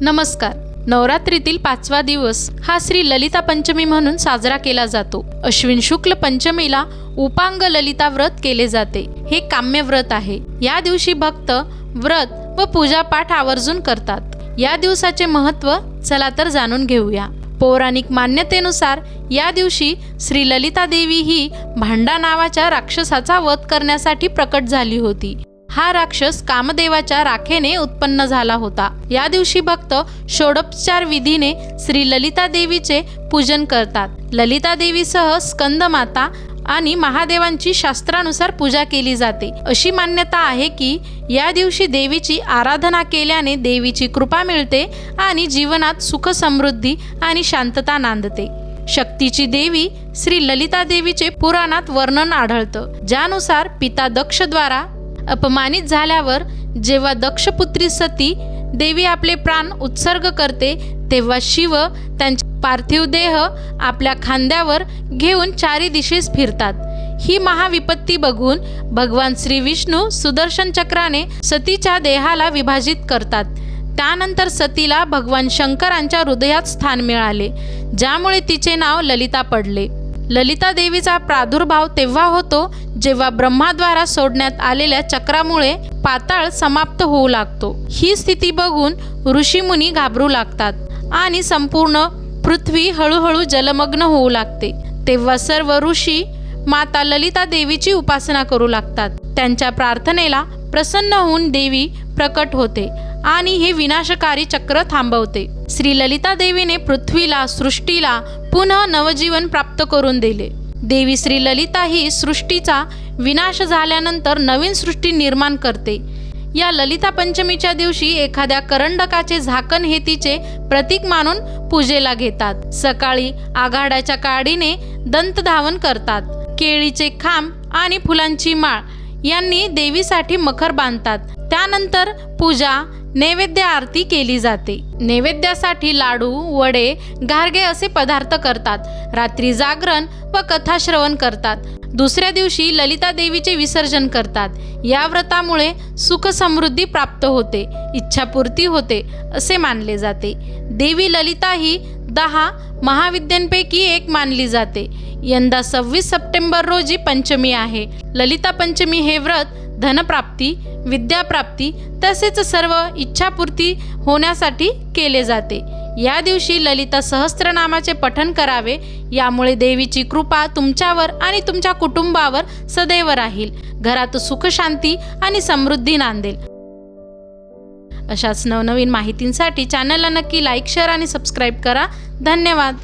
नमस्कार. नवरात्रीतील पाचवा दिवस हा श्री ललिता पंचमी म्हणून साजरा केला जातो. अश्विन शुक्ल पंचमीला उपांग ललिता व्रत केले जाते. हे काम्य व्रत आहे. या दिवशी भक्त व्रत व पूजापाठ आवर्जून करतात. या दिवसाचे महत्त्व चला तर जाणून घेऊया. पौराणिक मान्यतेनुसार या दिवशी श्री ललिता देवी ही भांडा नावाच्या राक्षसाचा वध करण्यासाठी प्रकट झाली होती. हा राक्षस कामदेवाच्या राखेने उत्पन्न झाला होता. या दिवशी भक्त षोडोपचार विधीने श्री ललिता देवीचे पूजन करतात. ललिता देवीसह स्कंद माता आणि महादेवांची शास्त्रानुसार पूजा केली जाते. अशी मान्यता आहे की या दिवशी देवीची आराधना केल्याने देवीची कृपा मिळते आणि जीवनात सुख समृद्धी आणि शांतता नांदते. शक्तीची देवी श्री ललिता देवीचे पुराणात वर्णन आढळतं. ज्यानुसार पिता दक्षद्वारा अपमानित झाल्यावर जेव्हा दक्षपुत्री सती देवी आपले प्राण उत्सर्ग करते तेव्हा शिव त्यांचे पार्थिव देह आपल्या खांद्यावर घेऊन चारी दिशेस फिरतात. ही महाविपत्ती बघून भगवान श्री विष्णू सुदर्शन चक्राने सतीच्या देहाला विभाजित करतात. त्यानंतर सतीला भगवान शंकरांच्या हृदयात स्थान मिळाले ज्यामुळे तिचे नाव ललिता पडले. ललिता देवीचा प्रादुर्भाव तेव्हा होतो जेव्हा ब्रह्माद्वारा सोडण्यात आलेल्या चक्रामुळे पाताळ समाप्त होऊ लागतो. ही स्थिती बघून ऋषीमुनी घाबरू लागतात आणि संपूर्ण पृथ्वी हळूहळू जलमग्न होऊ लागते. तेव्हा सर्व ऋषी माता ललिता देवीची उपासना करू लागतात. त्यांच्या प्रार्थनेला प्रसन्न होऊन देवी प्रकट होते आणि हे विनाशकारी चक्र थांबवते. श्री ललिता देवीने पृथ्वीला सृष्टीला पुन्हा नवजीवन प्राप्त करून दिले. देवी श्री ललिता ही सृष्टीचा विनाश झाल्यानंतर नवीन सृष्टी निर्माण करते. या ललिता पंचमीच्या दिवशी एखाद्या करंडकाचे झाकण हे तिचे प्रतीक मानून पूजेला घेतात. सकाळी आघाड्याच्या काडीने दंतधावन करतात. केळीचे खांब आणि फुलांची माळ यांनी देवीसाठी मखर बांधतात. त्यानंतर पूजा नैवेद्य आरती केली जाते. नैवेद्यासाठी लाडू वडे गारगे असे पदार्थ करतात. रात्री जागरण व कथाश्रवण करतात. दुसऱ्या दिवशी ललिता देवीचे विसर्जन करतात. या व्रतामुळे सुख समृद्धी प्राप्त होते इच्छापूर्ती होते असे मानले जाते. देवी ललिता ही दहा महाविद्यांपैकी एक मानली जाते. यंदा सव्वीस सप्टेंबर रोजी पंचमी आहे. ललिता पंचमी हे व्रत धनप्राप्ती विद्याप्राप्ती तसेच सर्व इच्छापूर्ती होण्यासाठी केले जाते. या दिवशी ललिता सहस्त्रनामाचे पठण करावे यामुळे देवीची कृपा तुमच्यावर आणि तुमच्या कुटुंबावर सदैव राहील. घरात सुखशांती आणि समृद्धी नांदेल. अशाच नवनवीन माहितींसाठी चॅनलला नक्की लाईक शेअर आणि सबस्क्राईब करा. धन्यवाद.